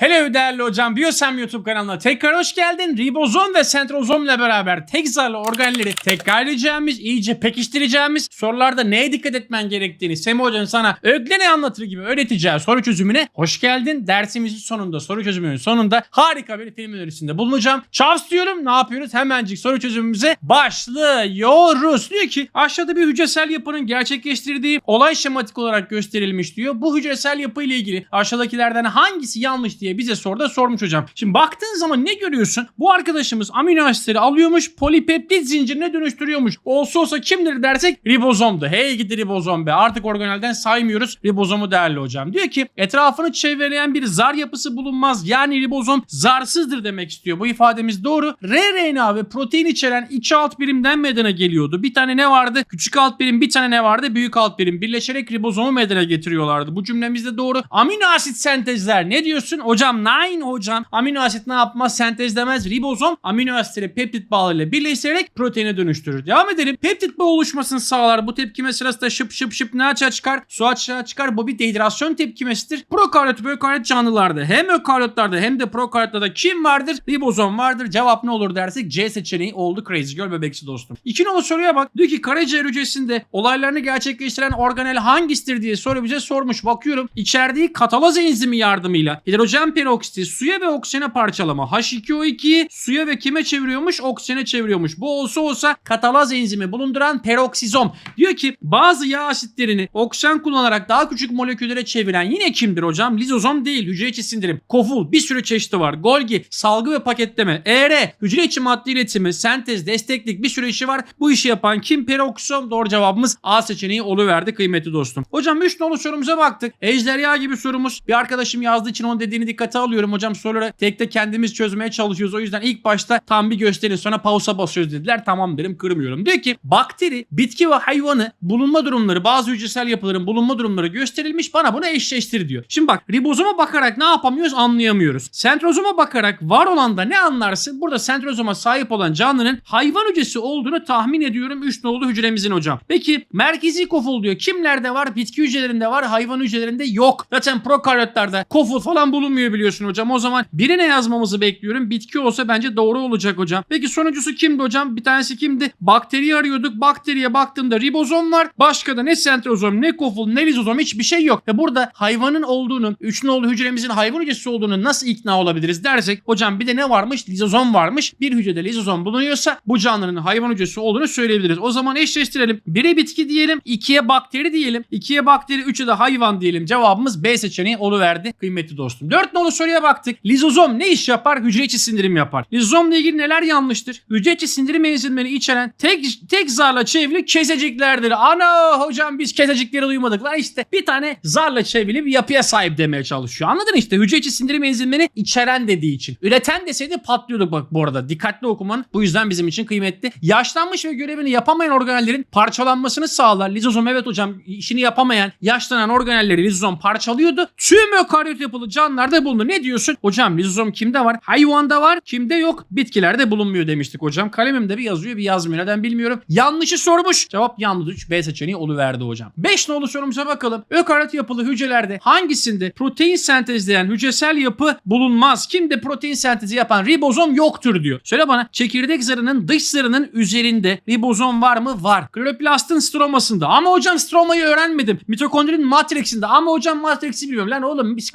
Hey, Hello değerli hocam. Biyosem YouTube kanalına tekrar hoş geldin. Ribozom ve sentrozom ile beraber tek zarlı organelleri tekrar edeceğimiz, iyice pekiştireceğimiz sorularda neye dikkat etmen gerektiğini Semih Hoca'nın sana öglene anlatır gibi öğreteceği soru çözümüne hoş geldin. Dersimizin sonunda, soru çözümünün sonunda harika bir film önerisinde bulunacağım. Çavs diyorum. Ne yapıyoruz? Hemencik soru çözümümüze başlıyoruz. Diyor ki aşağıda bir hücresel yapının gerçekleştirdiği olay şematik olarak gösterilmiş diyor. Bu hücresel yapı ile ilgili aşağıdakilerden hangisi yanlış diye bize soruda sormuş hocam. Şimdi baktığın zaman ne görüyorsun? Bu arkadaşımız amino asitleri alıyormuş, polipeptit zincirine dönüştürüyormuş. Olsa olsa kimdir dersek ribozomdu. Hey gidi ribozom be. Artık organelden saymıyoruz ribozomu değerli hocam. Diyor ki etrafını çevreleyen bir zar yapısı bulunmaz. Yani ribozom zarsızdır demek istiyor. Bu ifademiz doğru. RNA ve protein içeren iki alt birimden meydana geliyordu. Bir tane ne vardı? Küçük alt birim, bir tane ne vardı? Büyük alt birim. Birleşerek ribozomu meydana getiriyorlardı. Bu cümlemiz de doğru. Amino asit sentezler ne diyorsun? Hocam nine hocam. Amino asit ne yapmaz? Sentezlemez. Ribozom amino asitleri peptit bağlarıyla birleştirerek proteine dönüştürür. Devam edelim. Peptit bağı oluşmasını sağlar. Bu tepkime sırasında şıp şıp şıp ne açığa çıkar? Su açığa çıkar. Bu bir dehidrasyon tepkimesidir. Prokaryot ve ökaryot canlılarda hem ökaryotlarda hem de prokaryotlarda kim vardır? Ribozom vardır. Cevap ne olur dersek C seçeneği oldu Crazy Girl bebeksi dostum. İki nolu soruya bak. Diyor ki karaciğer hücresinde olaylarını gerçekleştiren organel hangisidir diye soru bize sormuş. Bakıyorum içerdiği katalaz enzimi yardımıyla hidrojen peroksiti suya ve oksijene parçalama. H2O2'yi suya ve kime çeviriyormuş? Oksijene çeviriyormuş. Bu olsa olsa katalaz enzimi bulunduran peroksizom. Diyor ki bazı yağ asitlerini oksijen kullanarak daha küçük moleküllere çeviren yine kimdir hocam? Lizozom değil. Hücre içi sindirim. Koful bir sürü çeşidi var. Golgi salgı ve paketleme. ER hücre içi madde iletimi, sentez, desteklik bir sürü işi var. Bu işi yapan kim? Peroksizom. Doğru cevabımız A seçeneği oluverdi kıymetli dostum. Hocam 3 nolu sorumuza baktık. Ejderha gibi sorumuz. Bir arkadaşım yazdığı için onun dediğini dikkate alıyorum. Hocam soruları tek tek kendimiz çözmeye çalışıyoruz. O yüzden ilk başta tam bir gösterin sonra pausa basıyoruz dediler. Tamam derim kırmıyorum. Diyor ki bakteri, bitki ve hayvanı bulunma durumları bazı hücresel yapıların bulunma durumları gösterilmiş. Bana bunu eşleştir diyor. Şimdi bak ribozoma bakarak ne yapamıyoruz anlayamıyoruz. Sentrozoma bakarak var olan da ne anlarsın? Burada sentrozoma sahip olan canlının hayvan hücresi olduğunu tahmin ediyorum 3 nolu hücremizin hocam. Peki merkezi koful diyor. Kimlerde var? Bitki hücrelerinde var, hayvan hücrelerinde yok. Zaten prokaryotlarda koful falan bulunmuyor biliyorsun hocam. O zaman birine yazmamızı bekliyorum. Bitki olsa bence doğru olacak hocam. Peki sonuncusu kimdi hocam? Bir tanesi kimdi? Bakteriyi arıyorduk. Bakteriye baktığımda ribozom var. Başka da ne sentrozom, ne koful, ne lizozom hiçbir şey yok. Ve burada hayvanın olduğunu, üç nolu hücremizin hayvan hücresi olduğunu nasıl ikna olabiliriz dersek hocam bir de ne varmış? Lizozom varmış. Bir hücrede lizozom bulunuyorsa bu canlının hayvan hücresi olduğunu söyleyebiliriz. O zaman eşleştirelim. Bire bitki diyelim, ikiye bakteri diyelim, ikiye bakteri, üçe de hayvan diyelim. Cevabımız B seçeneği oluverdi kıymetli dostum. Dört nolu soruya baktık. Lizozom ne iş yapar? Hücre içi sindirim yapar. Lizozomla ilgili neler yanlıştır? Hücre içi sindirim enzimleri içeren tek tek zarla çevrili keseciklerdir. Ana hocam biz kesecikleri duymadık. Lan işte bir tane zarla çevrili bir yapıya sahip demeye çalışıyor. Anladın işte hücre içi sindirim enzimlerini içeren dediği için. Üreten deseydi patlıyorduk bak bu arada. Dikkatli okuman bu yüzden bizim için kıymetli. Yaşlanmış ve görevini yapamayan organellerin parçalanmasını sağlar. Lizozom evet hocam işini yapamayan yaşlanan organelleri lizozom parçalıyordu. Tüm ökaryot yapılı canlılarda bulunur. Ne diyorsun? Hocam lizozom kimde var? Hayvanda var. Kimde yok? Bitkilerde bulunmuyor demiştik hocam. Kalemimde bir yazıyor bir yazmıyor. Neden bilmiyorum. Yanlışı sormuş. Cevap yanlış 3. B seçeneği oluverdi hocam. 5 nolu sorumuza bakalım. Ökaryot yapılı hücrelerde hangisinde protein sentezleyen hücresel yapı bulunmaz? Kimde protein sentezi yapan ribozom yoktur diyor. Söyle bana çekirdek zarının dış zarının üzerinde ribozom var mı? Var. Kloroplastın stromasında. Ama hocam stromayı öğrenmedim. Mitokondrinin matriksinde. Ama hocam matriksi bilmiyorum. Lan oğlum biz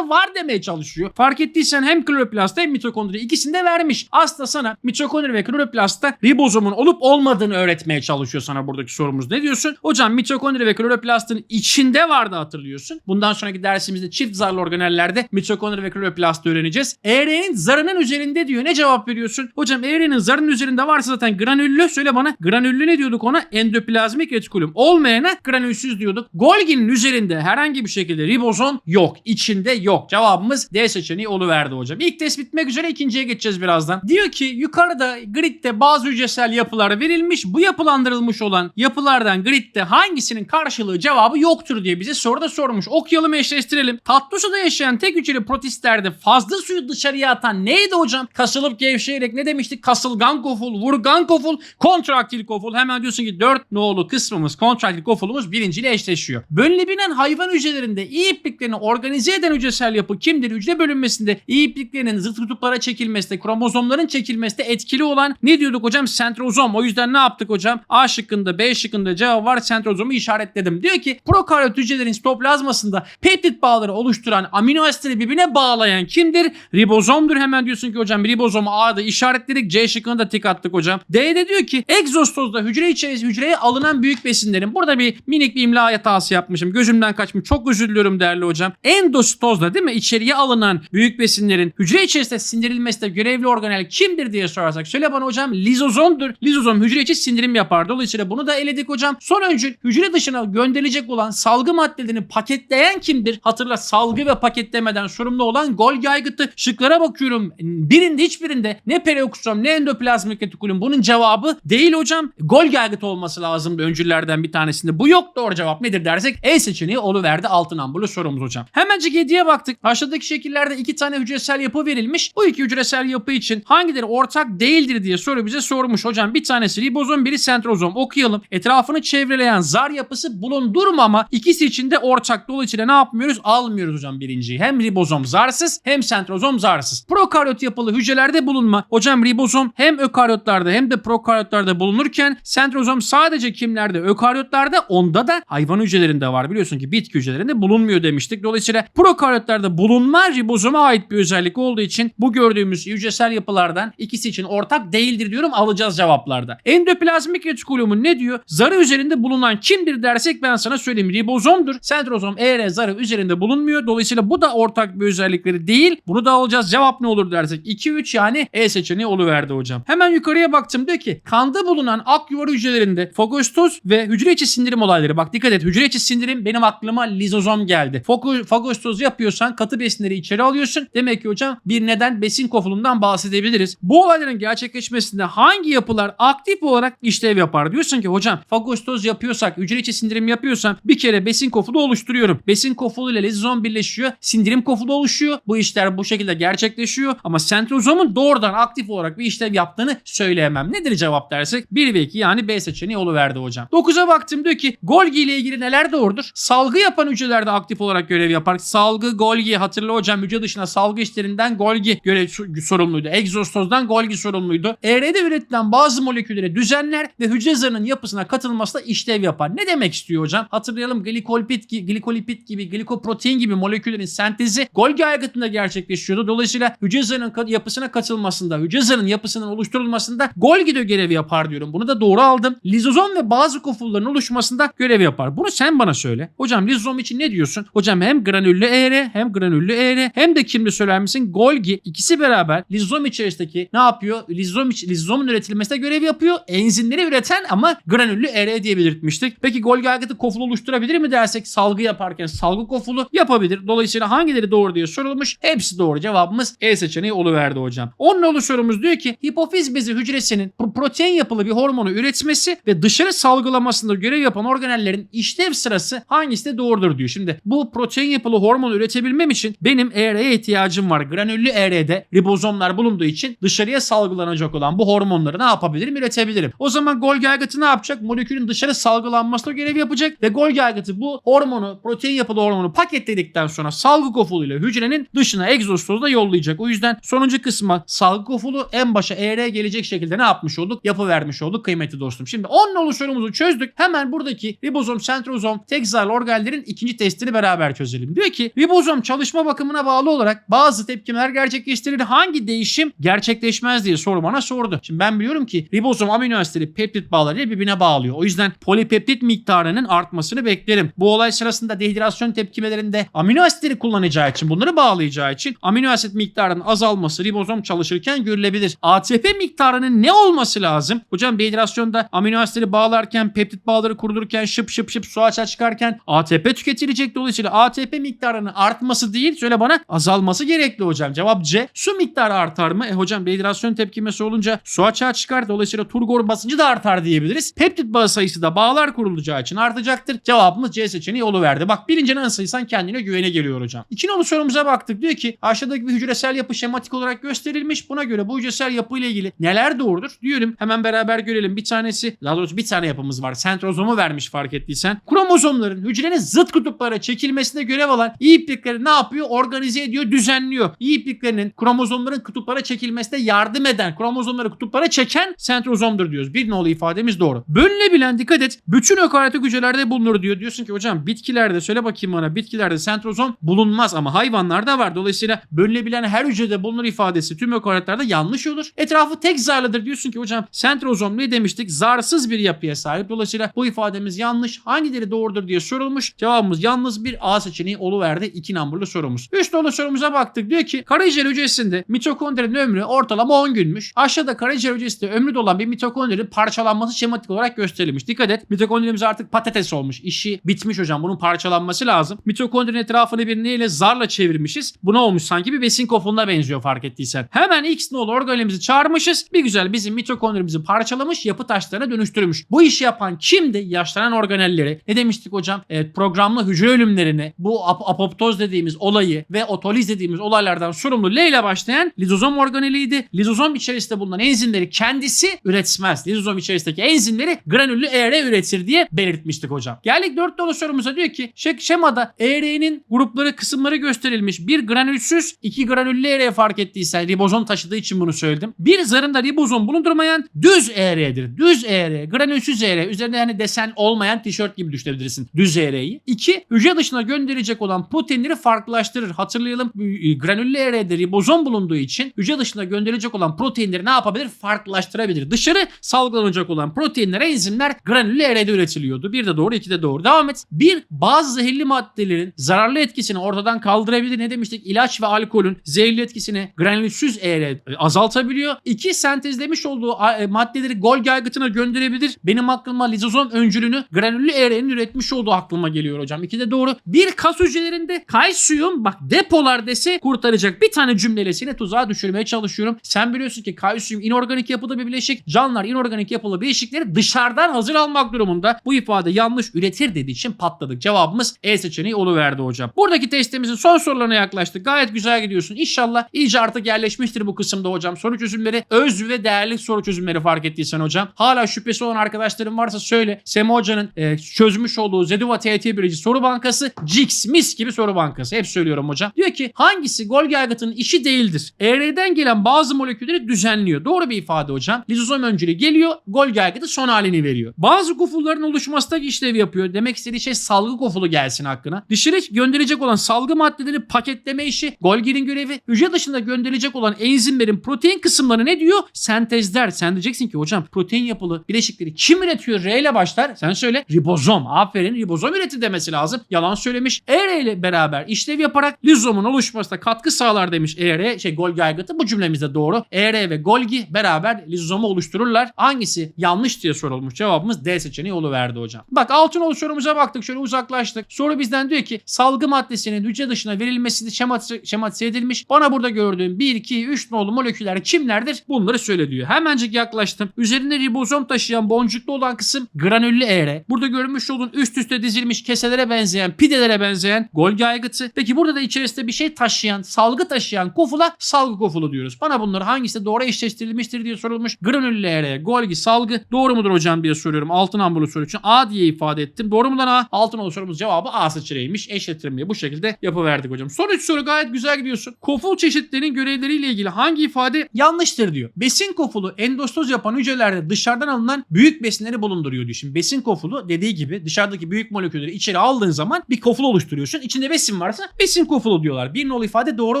var demeye çalışıyor. Fark ettiysen hem kloroplastta hem mitokondri ikisini de vermiş. Aslında sana mitokondri ve kloroplastta ribozomun olup olmadığını öğretmeye çalışıyor sana buradaki sorumuz. Ne diyorsun? Hocam mitokondri ve kloroplastın içinde vardı hatırlıyorsun. Bundan sonraki dersimizde çift zarlı organellerde mitokondri ve kloroplastı öğreneceğiz. ER'nin zarının üzerinde diyor. Ne cevap veriyorsun? Hocam ER'nin zarının üzerinde varsa zaten granüllü. Söyle bana granüllü ne diyorduk ona? Endoplazmik retikulum. Olmayana granülsüz diyorduk. Golgi'nin üzerinde herhangi bir şekilde ribozom yok. İçinde yok. Cevabımız D seçeneği oluverdi hocam. İlk test bitmek üzere ikinciye geçeceğiz birazdan. Diyor ki yukarıda gridde bazı hücresel yapılar verilmiş. Bu yapılandırılmış olan yapılardan gridde hangisinin karşılığı cevabı yoktur diye bize soruda sormuş. Okuyalım eşleştirelim. Tatlı suda yaşayan tek hücreli protistlerde fazla suyu dışarıya atan neydi hocam? Kasılıp gevşeyerek ne demiştik? Kasılgan koful, vurgan koful, kontraktil koful. Hemen diyorsun ki 4 nolu kısmımız kontraktil kofulumuz birinciyle eşleşiyor. Bölünebilen hayvan hücrelerinde iyi ipliklerini organize eden hücresel yapı kim kimdir? Hücre bölünmesinde iyi ipliklerinin zıt kutuplara çekilmesinde, kromozomların çekilmesinde etkili olan ne diyorduk hocam? Sentrozom. O yüzden ne yaptık hocam? A şıkkında, B şıkkında cevap var. Sentrozomu işaretledim. Diyor ki prokaryot hücrelerin sitoplazmasında peptit bağları oluşturan amino asitleri birbirine bağlayan kimdir? Ribozomdur. Hemen diyorsun ki hocam ribozomu A'da işaretledik. C şıkkına da tik attık hocam. D'de diyor ki egzostozda hücre içerisinde hücreye alınan büyük besinlerin. Burada bir minik bir imla hatası yapmışım. Gözümden kaçmış. Çok özür diliyorum değerli hocam. Endositozda değil mi? İçeriye alınan büyük besinlerin hücre içerisinde sindirilmesinde görevli organel kimdir diye sorarsak. Söyle bana hocam lizozomdur. Lizozom hücre içi sindirim yapar. Dolayısıyla bunu da eledik hocam. Son öncül hücre dışına gönderilecek olan salgı maddelerini paketleyen kimdir? Hatırla salgı ve paketlemeden sorumlu olan Golgi aygıtı. Şıklara bakıyorum. Birinde hiçbirinde ne perioksom ne endoplazmik retikulum bunun cevabı değil hocam. Golgi aygıtı olması lazımdı öncüllerden bir tanesinde. Bu yok doğru cevap nedir dersek E seçeneği oluverdi altın ambulu sorumuz hocam. Hemencik 7'ye baktık. Aşağıdaki şekillerde iki tane hücresel yapı verilmiş. Bu iki hücresel yapı için hangileri ortak değildir diye soru bize sormuş hocam. Bir tanesi ribozom biri sentrozom. Okuyalım. Etrafını çevreleyen zar yapısı bulundurmama ikisi için de ortak. Dolayısıyla ne yapmıyoruz? Almıyoruz hocam birinciyi. Hem ribozom zarsız hem sentrozom zarsız. Prokaryot yapılı hücrelerde bulunma. Hocam ribozom hem ökaryotlarda hem de prokaryotlarda bulunurken sentrozom sadece kimlerde? Ökaryotlarda onda da hayvan hücrelerinde var. Biliyorsun ki bitki hücrelerinde bulunmuyor demiştik. Dolayısıyla prokaryotlarda bulunma ribozoma ait bir özellik olduğu için bu gördüğümüz hücresel yapılardan ikisi için ortak değildir diyorum alacağız cevaplarda. Endoplazmik retikulumun ne diyor? Zarı üzerinde bulunan kimdir dersek ben sana söyleyeyim. Ribozomdur. Sentrozom ER zarı üzerinde bulunmuyor. Dolayısıyla bu da ortak bir özellikleri değil. Bunu da alacağız. Cevap ne olur dersek 2-3 yani E seçeneği oluverdi hocam. Hemen yukarıya baktım diyor ki kanda bulunan ak yuvarı hücrelerinde fagostoz ve hücre içi sindirim olayları. Bak dikkat et hücre içi sindirim benim aklıma lizozom geldi. Foku, fagostoz yapıyorsan katı besinleri içeri alıyorsun. Demek ki hocam bir neden besin kofulundan bahsedebiliriz. Bu olayların gerçekleşmesinde hangi yapılar aktif olarak işlev yapar? Diyorsun ki hocam fagostoz yapıyorsak, hücre içi sindirim yapıyorsam bir kere besin kofulu oluşturuyorum. Besin kofulu ile lizozom birleşiyor. Sindirim kofulu oluşuyor. Bu işler bu şekilde gerçekleşiyor. Ama sentrozomun doğrudan aktif olarak bir işlev yaptığını söyleyemem. Nedir cevap dersek? 1 ve 2 yani B seçeneği oluverdi hocam. 9'a baktım diyor ki Golgi ile ilgili neler doğrudur? Salgı yapan hücrelerde aktif olarak görev yapar. Salgı, Golgi hatırla hocam hücre dışına salgı işlerinden Golgi görev sorumluydu. Egzostozdan Golgi sorumluydu. ER'de üretilen bazı molekülleri düzenler ve hücre zarının yapısına katılmasına işlev yapar. Ne demek istiyor hocam? Hatırlayalım glikolipid, glikolipid gibi, glikoprotein gibi moleküllerin sentezi Golgi aygıtında gerçekleşiyordu. Dolayısıyla hücre zarının yapısına katılmasında, hücre zarının yapısının oluşturulmasında Golgi de görev yapar diyorum. Bunu da doğru aldım. Lizozom ve bazı kofulların oluşmasında görev yapar. Bunu sen bana söyle. Hocam lizozom için ne diyorsun? Hocam hem granüllü ER hem granüllü ER hem de kimde söyler misin? Golgi ikisi beraber lizozom içerisindeki ne yapıyor? Lizozom, iç- lizozomun üretilmesine görev yapıyor. Enzimleri üreten ama granüllü ER diye belirtmiştik. Peki Golgi aygıtı kofulu oluşturabilir mi dersek salgı yaparken salgı kofulu yapabilir. Dolayısıyla hangileri doğru diye sorulmuş. Hepsi doğru. Cevabımız E seçeneği oluverdi hocam. Onun nolu sorumuz diyor ki hipofiz bezi hücresinin pro- protein yapılı bir hormonu üretmesi ve dışarı salgılamasında görev yapan organellerin işlev sırası hangisi de doğrudur diyor. Şimdi bu protein yapılı hormonu üretebilmem için benim ER'ye ihtiyacım var. Granüllü ER'de ribozomlar bulunduğu için dışarıya salgılanacak olan bu hormonları ne yapabilirim? Üretebilirim. O zaman Golgi aygıtı ne yapacak? Molekülün dışarı salgılanmasına görev yapacak ve Golgi aygıtı bu hormonu, protein yapılı hormonu paketledikten sonra salgı kofuluyla hücrenin dışına egzostozda yollayacak. O yüzden sonuncu kısma salgı kofulu en başa ER gelecek şekilde ne yapmış olduk? Yapı vermiş olduk kıymetli dostum. Şimdi 10 nolu sorumuzu çözdük. Hemen buradaki ribozom, sentrozom, tek zarlı organellerin ikinci testini beraber çözelim. Diyor ki ribozom çalışma bakımına bağlı olarak bazı tepkimeler gerçekleştirir. Hangi değişim gerçekleşmez diye soru bana sordu. Şimdi ben biliyorum ki ribozom amino asitleri peptit bağlarıyla birbirine bağlıyor. O yüzden polipeptit miktarının artmasını beklerim. Bu olay sırasında dehidrasyon tepkimelerinde amino asitleri kullanacağı için bunları bağlayacağı için amino asit miktarının azalması ribozom çalışırken görülebilir. ATP miktarının ne olması lazım? Hocam dehidrasyonda amino asitleri bağlarken peptit bağları kurulurken şıp şıp şıp su açığa çıkarken ATP tüketilecek. Dolayısıyla ATP miktarının artması değil söyle bana azalması gerekli hocam. Cevap C. Su miktarı artar mı? E hocam dehidrasyon tepkimesi olunca su açığa çıkar. Dolayısıyla turgor basıncı da artar diyebiliriz. Peptit bağı sayısı da bağlar kurulacağı için artacaktır. Cevabımız C seçeneği oluverdi. Bak birinci nasılsan kendine güvene geliyor hocam. İki nolu sorumuza baktık. Diyor ki aşağıdaki bir hücresel yapı şematik olarak gösterilmiş. Buna göre bu hücresel yapı ile ilgili neler doğrudur? Diyorum hemen beraber görelim. Bir tanesi daha doğrusu bir tane yapımız var. Sentrozomu vermiş fark ettiysen. Kromozomların hücrenin zıt kutuplara çekilmesinde görev alan iplikleri ne yapıyor? Yapıyor? Organize ediyor, düzenliyor. İyi ipliklerinin kromozomların kutuplara çekilmesine yardım eden, kromozomları kutuplara çeken sentrozomdur diyoruz. Bir nolu ifademiz doğru. Bölünebilen dikkat et. Bütün ökaryotik hücrelerde bulunur diyor. Diyorsun ki hocam bitkilerde söyle bakayım bana bitkilerde sentrozom bulunmaz ama hayvanlarda var. Dolayısıyla bölünebilen her hücrede bulunur ifadesi tüm ökaryotlerde yanlış olur. Etrafı tek zarlıdır diyorsun ki hocam sentrozom ne demiştik? Zarsız bir yapıya sahip. Dolayısıyla bu ifademiz yanlış. Hangileri doğrudur diye sorulmuş. Cevabımız yalnız bir A seçeneği oluverdi. 2 numaralı sorumuz. Üst dolu sorumuza baktık. Diyor ki karaciğer hücresinde mitokondrinin ömrü ortalama 10 günmüş. Aşağıda karaciğer hücresinde ömrü dolan bir mitokondrinin parçalanması şematik olarak gösterilmiş. Dikkat et. Mitokondrimiz artık patates olmuş. İşi bitmiş hocam. Bunun parçalanması lazım. Mitokondrinin etrafını bir neyle zarla çevirmişiz. Bu ne olmuş sanki bir besin kofununa benziyor fark ettiysen. Hemen X nolu organelimizi çağırmışız. Bir güzel bizim mitokondrimizi parçalamış yapı taşlarına dönüştürmüş. Bu işi yapan kimdi? Yaşlanan organelleri. Ne demiştik hocam? Evet, programlı hücre ölümlerini, bu ap- apoptoz dediğimiz olayı ve otoliz dediğimiz olaylardan sorumlu L ile başlayan lizozom organeliydi. Lizozom içerisinde bulunan enzimleri kendisi üretmez. Lizozom içerisindeki enzimleri granüllü ER üretir diye belirtmiştik hocam. Geldik 4 dolu sorumuza diyor ki şemada ER'nin grupları kısımları gösterilmiş. Bir granülsüz, iki granüllü ER fark ettiysen ribozom taşıdığı için bunu söyledim. Bir zarında ribozom bulundurmayan düz ER'dir. Düz ER, granülsüz ER. Üzerinde yani desen olmayan tişört gibi düşünebilirsin düz ER'yi. İki, hücre dışına gönderilecek olan proteinleri farklılaştırır. Hatırlayalım e, granüllü ER'de ribozom bulunduğu için hücre dışına gönderilecek olan proteinleri ne yapabilir? Farklılaştırabilir. Dışarı salgılanacak olan proteinler, enzimler granüllü ER'de üretiliyordu. Bir de doğru, iki de doğru. Devam et. Bir, bazı zehirli maddelerin zararlı etkisini ortadan kaldırabilir. Ne demiştik? İlaç ve alkolün zehirli etkisini granülsüz ER e, azaltabiliyor. İki, sentezlemiş olduğu e, maddeleri Golgi aygıtına gönderebilir. Benim aklıma lizozom öncülünü granüllü ER'nin üretmiş olduğu aklıma geliyor hocam. İki de doğru. Bir, kas hücrelerinde kalsiyum bak depolar dese kurtaracak. Bir tane cümleyle seni tuzağa düşürmeye çalışıyorum. Sen biliyorsun ki kalsiyum inorganik yapıda bir bileşik. Canlılar inorganik yapılı bileşikleri dışarıdan hazır almak durumunda. Bu ifade yanlış üretir dediği için patladık. Cevabımız E seçeneği oluverdi hocam. Buradaki testimizin son sorularına yaklaştık. Gayet güzel gidiyorsun. İnşallah iyice artık yerleşmiştir bu kısımda hocam. Soru çözümleri öz ve değerli soru çözümleri fark ettiysen hocam. Hala şüphesi olan arkadaşlarım varsa söyle. Sema Hoca'nın e, çözmüş olduğu Zeduva TYT Birici soru bankası Jix mis gibi soru bankası. Hep söylüyorum hocam. Diyor ki hangisi Golgi aygıtının işi değildir? ER'den gelen bazı molekülleri düzenliyor. Doğru bir ifade hocam. Lizozom öncülü geliyor. Golgi aygıtı son halini veriyor. Bazı kofulların oluşmasında işlev yapıyor. Demek istediği şey salgı kofulu gelsin hakkına. Dışarı gönderecek olan salgı maddeleri paketleme işi Golgi'nin görevi. Hücre dışında gönderilecek olan enzimlerin protein kısımları ne diyor? Sentezler. Sen diyeceksin ki hocam protein yapılı bileşikleri kim üretiyor? R ile başlar. Sen söyle. Ribozom. Aferin. Ribozom üreti demesi lazım. Yalan söylemiş. ER ile beraber işlev yaparak lizomun oluşmasına katkı sağlar demiş ER. Şey Golgi aygıtı. Bu cümlemizde doğru. ER ve Golgi beraber lizozomu oluştururlar. Hangisi yanlış diye sorulmuş. Cevabımız D seçeneği oluverdi hocam. Bak Altınoğlu sorumuza baktık. Şöyle uzaklaştık. Soru bizden diyor ki salgı maddesinin hücre dışına verilmesi şematize, şematize edilmiş. Bana burada gördüğüm 1, 2, 3 nolu moleküller kimlerdir? Bunları söyle diyor. Hemencik yaklaştım. Üzerinde ribozom taşıyan boncuklu olan kısım granüllü ER. Burada görmüş olduğun üst üste dizilmiş keselere benzeyen, pidelere benzeyen Golgi aygıtı. Peki burada da içerisinde bir şey taşıyan, salgı taşıyan kofula salgı kofulu diyoruz. Bana bunları hangisi doğru eşleştirilmiştir diye sorulmuş. Granüllü ER, Golgi, salgı doğru mudur hocam diye soruyorum. Altın ambulu soru için A diye ifade ettim. Doğru mu lan A? Altın olur sorumuz cevabı A seçeneğiymiş. Eşleştirmeyi bu şekilde yapıverdik hocam. Son üç soru gayet güzel gidiyorsun. Koful çeşitlerinin görevleriyle ilgili hangi ifade yanlıştır diyor. Besin kofulu endostoz yapan hücrelerde dışarıdan alınan büyük besinleri bulunduruyor diyor. Şimdi besin kofulu dediği gibi dışarıdaki büyük molekülleri içeri aldığın zaman bir koful oluşturuyorsun. İçinde besin varsa besin kofulu diyorlar. Bir nol ifade doğru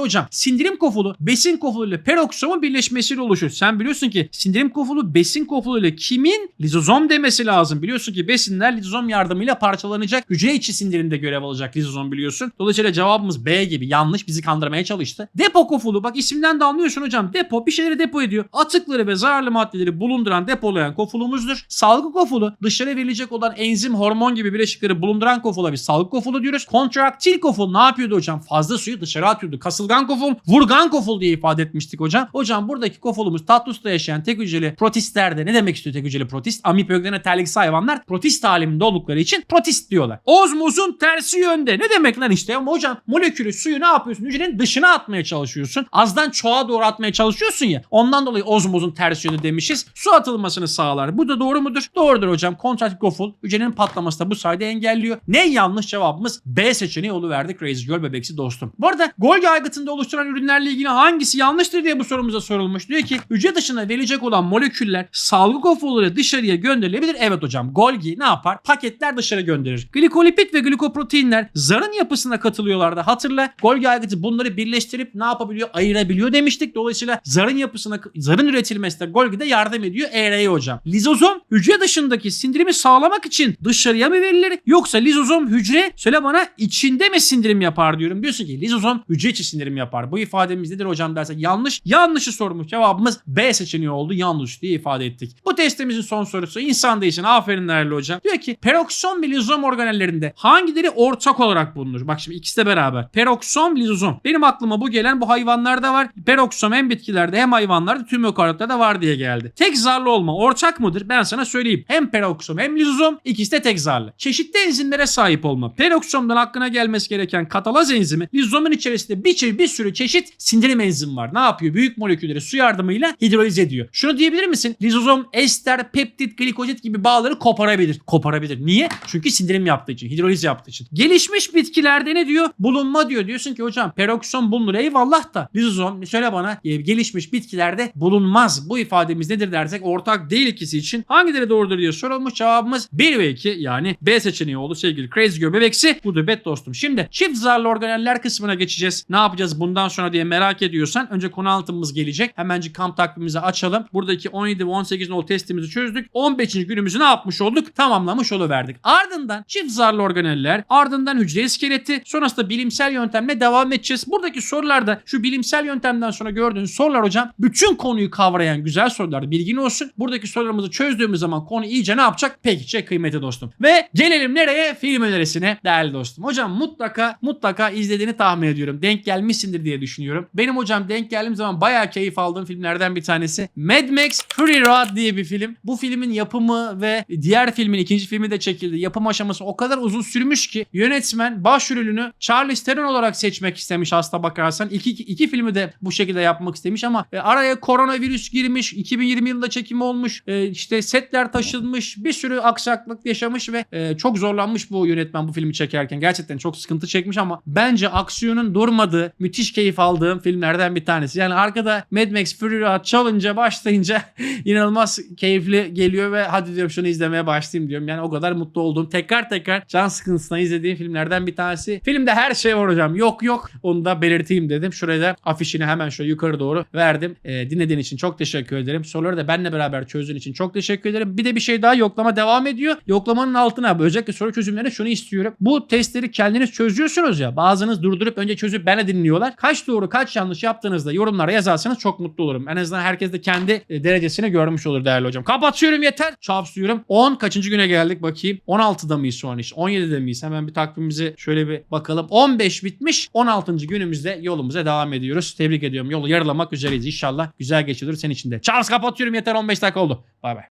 hocam. Sindirim kofulu besin kofulu ile peroksomun birleşmesiyle oluşur. Sen biliyorsun ki sindirim kofulu besin kofulu ile kimin lizozom demesi lazım. Biliyorsun ki besinler lizozom yardımıyla parçalanacak. Hücre içi sindirimde görev alacak lizozom biliyorsun. Dolayısıyla cevabımız B gibi yanlış bizi kandırmaya çalıştı. Depo kofulu bak isminden de anlıyorsun hocam. Depo bir şeyleri depo ediyor. Atıkları ve zararlı maddeleri bulunduran depolayan kofulumuzdur. Salgı kofulu dışarı verilecek olan enzim, hormon gibi bileşikleri bulunduran kofula biz salgı kofulu diyoruz. Kontraktil koful ne yapıyordu hocam? Fazla suyu dışarı atıyordu. Kasılgan koful, vurgan koful diye ifade etmiştik hocam. Hocam buradaki kofulumuz tatlusta yaşayan tek hücreli protistlerde ne demek istiyor tek hücreli protist? Amip öglerine terliksi hayvanlar protist halinde oldukları için protist diyorlar. Ozmozun tersi yönde. Ne demek lan işte? Ama hocam molekülü suyu ne yapıyorsun? Hücrenin dışına atmaya çalışıyorsun. Azdan çoğa doğru atmaya çalışıyorsun ya. Ondan dolayı ozmozun tersi yönü demişiz. Su atılmasını sağlar. Bu da doğru mudur? Doğrudur hocam. Kontraktil koful hücrenin patlaması da bu sayede engelliyor. Ne yanlış cevabımız B seçeneği oluverdi Crazy Girl bebeksi dostum. Bu arada Golgi aygıtında oluşturan ürünlerle ilgili hangisi yanlıştır diye bu sorumuza sorulmuş. Diyor ki hücre dışına verilecek olan moleküller salgı kofuları dışarıya gönderilebilir. Evet hocam Golgi ne yapar? Paketler dışarı gönderir. Glikolipid ve glikoproteinler zarın yapısına katılıyorlardı. Hatırla Golgi aygıtı bunları birleştirip ne yapabiliyor? Ayırabiliyor demiştik. Dolayısıyla zarın yapısına zarın üretilmesine Golgi de yardım ediyor. ERE hocam. Lizozom hücre dışındaki sindirimi sağlamak için dışarıya mı verilir yoksa lizozom hücre söyle bana içinde mi sindirim yapar diyorum. Diyorsun ki lizozom hücre içi yapar. Bu ifademiz nedir hocam dersek yanlış. Yanlışı sormuş. Cevabımız B seçeneği oldu. Yanlış diye ifade ettik. Bu testimizin son sorusu insan değişin. Aferin değerli hocam. Diyor ki peroksom ve lizozom organellerinde hangileri ortak olarak bulunur? Bak şimdi ikisi de beraber. Peroksom, lizozom. Benim aklıma bu gelen bu hayvanlarda var. Peroksom hem bitkilerde hem hayvanlarda tüm ökaryotta var diye geldi. Tek zarlı olma ortak mıdır? Ben sana söyleyeyim. Hem peroksom hem lizozom ikisi de tek zarlı. Çeşitli enzimlere sahip olma. Peroksomdan aklına gelmesi gereken katalaz enzimi lizozomun içerisinde bir, bir sürü çeşit sindirim enzimi var. Ne yapıyor? Büyük molekülleri su yardımıyla hidroliz ediyor. Şunu diyebilir misin? Lizozom ester, peptit, glikozit gibi bağları koparabilir. Koparabilir. Niye? Çünkü sindirim yaptığı için, hidroliz yaptığı için. Gelişmiş bitkilerde ne diyor? Bulunma diyor. Diyorsun ki hocam peroksom bulunur. Eyvallah da lizozom söyle bana e, gelişmiş bitkilerde bulunmaz. Bu ifademiz nedir dersek ortak değil ikisi için. Hangileri doğrudur diye sorulmuş. Cevabımız 1 ve 2 yani B seçeneği oldu sevgili Crazy Girl bebeksi. Bu da bet dostum. Şimdi çift zarlı organeller kısmına geçeceğiz. Ne yapacağız bundan sonra diye merak ediyorsan önce konu anlatımımız gelecek. Hemencik kamp takvimimizi açalım. Buradaki 17 ve 18 nol testimizi çözdük. 15. günümüzü ne yapmış olduk? Tamamlamış oluverdik. Ardından çift zarlı organeller, ardından hücre iskeleti, sonrasında bilimsel yöntemle devam edeceğiz. Buradaki sorularda şu bilimsel yöntemden sonra gördüğünüz sorular hocam bütün konuyu kavrayan güzel sorular bilgin olsun. Buradaki sorularımızı çözdüğümüz zaman konu iyice ne yapacak? Pekişecek kıymeti dostum. Ve gelelim nereye? Film önerisine değerli dostum. Hocam mutlaka mutlaka izlediğini tahmin ediyorum. Denk gelmişsindir diye düşünüyorum. Benim hocam denk geldiğim zaman bayağı keyif aldığım filmlerden bir tanesi. Mad Max Fury Road diye bir film. Bu filmin yapımı ve diğer filmin ikinci filmi de çekildi. Yapım aşaması o kadar uzun sürmüş ki yönetmen başrolünü Charlize Theron olarak seçmek istemiş hasta bakarsan. İki, iki, iki filmi de bu şekilde yapmak istemiş ama e, araya koronavirüs girmiş. 2020 yılında çekimi olmuş. E, işte setler taşınmış. Bir sürü aksaklık yaşamış ve e, çok zorlanmış bu yönetmen bu filmi çekerken. Gerçekten çok sıkıntı çekmiş ama bence aksiyonun durmadığı, müthiş keyif aldığım filmlerden bir tanesi. Yani arkada Mad Max Fury Road çalınca başlayınca inanılmaz keyifli geliyor ve hadi diyorum şunu izlemeye başlayayım diyorum. Yani o kadar mutlu olduğum tekrar tekrar can sıkıntısına izlediğim filmlerden bir tanesi. Filmde her şey var hocam. Yok yok onu da belirteyim dedim. Şuraya da afişini hemen şöyle yukarı doğru verdim. Ee, dinlediğin için çok teşekkür ederim. Soruları da benimle beraber çözdüğün için çok teşekkür ederim. Bir de bir şey daha yoklama devam ediyor. Yoklamanın altına özellikle soru çözümlerine şunu istiyorum. Bu testleri kendiniz çözüyorsunuz ya. Bazınız durdurup önce çözüp bana dinliyorlar. Kaç doğru kaç yanlış yaptığınızda yorumlara yazarsanız çok mutlu olurum. En azından herkes de kendi e, derecesini görmüş olur değerli hocam. Kapatıyorum yeter. Çapsıyorum. 10 kaçıncı güne geldik bakayım. 16'da mıyız şu an iş? 17'de miyiz? Hemen bir takvimimizi şöyle bir bakalım. 15 bitmiş. 16. günümüzde yolumuza devam ediyoruz. Tebrik ediyorum. Yolu yarılamak üzereyiz. İnşallah güzel geçilir senin için de. Charles kapatıyorum yeter 15 dakika oldu. Bay bay.